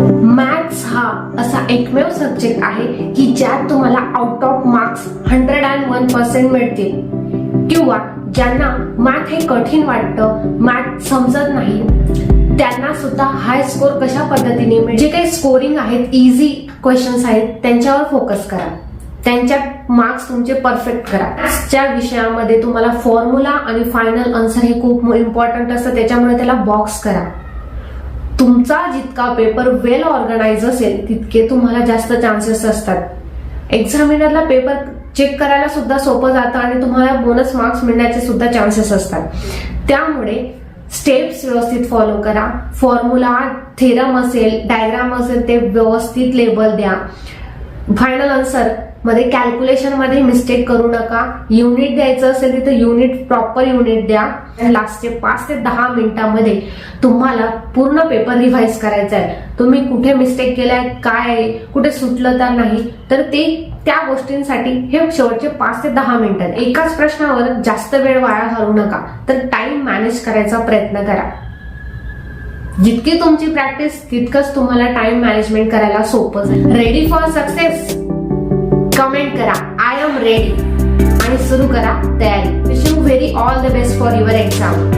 Maths हा असा एकमेव सब्जेक्ट आहे की ज्यात तुम्हाला out of marks hundred and one percent मिळतील. किंवा ज्यांना मॅथ हे कठीण वाटतं मॅथ समजत नाही त्यांना सुद्धा हाय स्कोर कशा पद्धतीने मिळेल? जे काही स्कोरिंग आहेत इझी क्वेश्चन्स आहेत त्यांच्यावर फोकस करा. त्यांच्या मार्क्स तुमचे परफेक्ट करा. त्या विषयामध्ये तुम्हाला फॉर्म्युला आणि फायनल आन्सर हे खूप इम्पॉर्टंट असतं त्याच्यामुळे त्याला बॉक्स करा. तुमचा जितका पेपर वेल ऑर्गनाइज असेल तितके तुम्हाला जास्त चान्सेस असतात. एक्झामिनरला पेपर चेक करायला सुद्धा सोपं जातं आणि तुम्हाला बोनस मार्क्स मिळण्याचे सुद्धा चान्सेस असतात. त्यामुळे स्टेप्स व्यवस्थित फॉलो करा. फॉर्म्युला थेरम असेल डायग्राम असेल ते व्यवस्थित लेबल द्या. फायनल आन्सरमध्ये कॅल्क्युलेशनमध्ये मिस्टेक करू नका. युनिट द्यायचं असेल तिथे युनिट प्रॉपर युनिट द्या. लास्टचे पाच ते दहा मिनिटांमध्ये तुम्हाला पूर्ण पेपर रिव्हाइज करायचा आहे. तुम्ही कुठे मिस्टेक केलाय काय कुठे सुटलं तर नाही तर ते त्या गोष्टींसाठी हे शेवटचे पाच ते दहा मिनिटात एकाच प्रश्नावर जास्त वेळ वाया घालू नका. तर टाइम मॅनेज करायचा प्रयत्न करा. जितकी तुमची प्रॅक्टिस तितकंच तुम्हाला टाइम मॅनेजमेंट करायला सोपं जाईल. रेडी फॉर सक्सेस कमेंट करा. आय एम रेडी आणि सुरू करा तयारी. Wish you very all the best for your exam